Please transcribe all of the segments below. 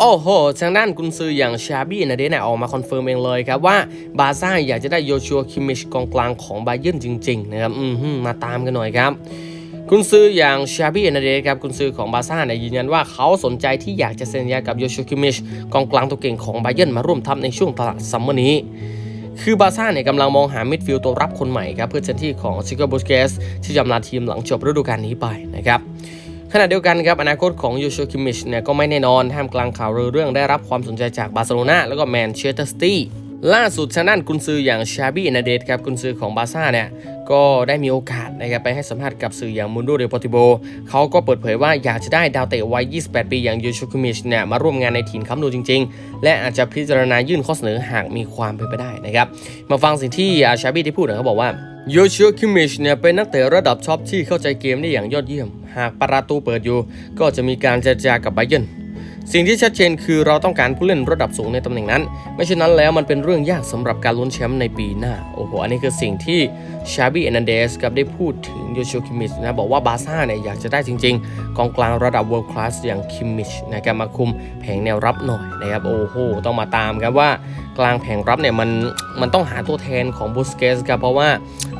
โอ้โห ทางด้านกุนซืออย่างชาบี้นาเดนเนี่ยออกมาคอนเฟิร์มเองเลยครับว่าบาซ่าอยากจะได้โยชัวคิมมิชกองกลางของบาเยิร์นจริง ๆ นะครับอืมมาตามกันหน่อยครับกุนซืออย่างชาบี้นาเดครับกุนซือของบาซ่าเนี่ยยืนยันว่าเขาสนใจที่อยากจะเซ็นสัญญากับโยชัวคิมิชกองกลางตัวเก่งของบาเยิร์นมาร่วมทัพในช่วงตลาดซัมเมอร์นี้ คือบาซ่าเนี่ยกำลังมองหามิดฟิลด์ตัวรับคนใหม่ครับเพื่อแทนที่ของซิโกบูสเกสที่จะมาลาทีมหลังจบฤดูกาลนี้ไปนะครับ ขณะเดียวกันครับอนาคตของยูโชคิมิชเนี่ยก็ไม่แน่นอนท่ามกลางข่าวเรื่องได้รับความสนใจจากบาร์เซโลนาแล้วก็แมนเชสเตอร์ซิตี้ล่าสุดทางด้านกุนซืออย่างชาบี้นาเดตครับกุนซือของบาร์ซ่าเนี่ยก็ได้มีโอกาสนะครับไปให้สัมภาษณ์กับสื่ออย่างมุนโดเดปอติโบเขาก็เปิดเผยว่าอยากจะได้ดาวเตะวัย 28 ปีอย่างยูโชคิมิชเนี่ยมาร่วมงานในถิ่นคัมนูจริง ๆ และอาจจะพิจารณายื่นข้อเสนอหากมีความเป็นไปได้นะครับมาฟังสิ่งที่อาชาบี้ได้พูดหน่อยเขาบอกว่า โยชิโอคิมิชเนี่ยเป็นนักเตะระดับท็อปที่เข้าใจเกมได้อย่างยอดเยี่ยม หากประตูเปิดอยู่ ก็จะมีการเจรจากับไบเยนสิ่งที่ชัดเจนคือเราต้องการผู้เล่นระดับสูงในตำแหน่งนั้น ไม่เช่นนั้นแล้วมันเป็นเรื่องยากสำหรับการลุ้นแชมป์ในปีหน้า โอ้โห อันนี้คือสิ่งที่ชาบี้เอนันเดสกับได้พูดถึงโยชิโอคิมิชนะ บอกว่าบาซ่าเนี่ยอยากจะได้จริงๆ กองกลางระดับ world class อย่างคิมมิชนะครับมาคุมแผงแนวรับหน่อยนะครับ โอ้โห ต้องมาตามครับว่ากลางแผงรับเนี่ยมันมันต้องหาตัวแทนของบูสเกสครับเพราะว่า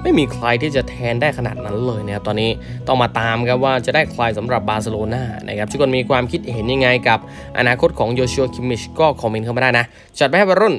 ไม่มีใครที่จะแทนได้ขนาดนั้นเลยนะครับตอนนี้ต้องมาตามครับว่าจะได้ใครสำหรับบาร์เซโลนานะครับทุกคนมีความคิดเห็นยังไงกับอนาคตของโยชัวคิมมิชก็คอมเมนต์เข้ามาได้นะจัดไปให้บอลรุ่น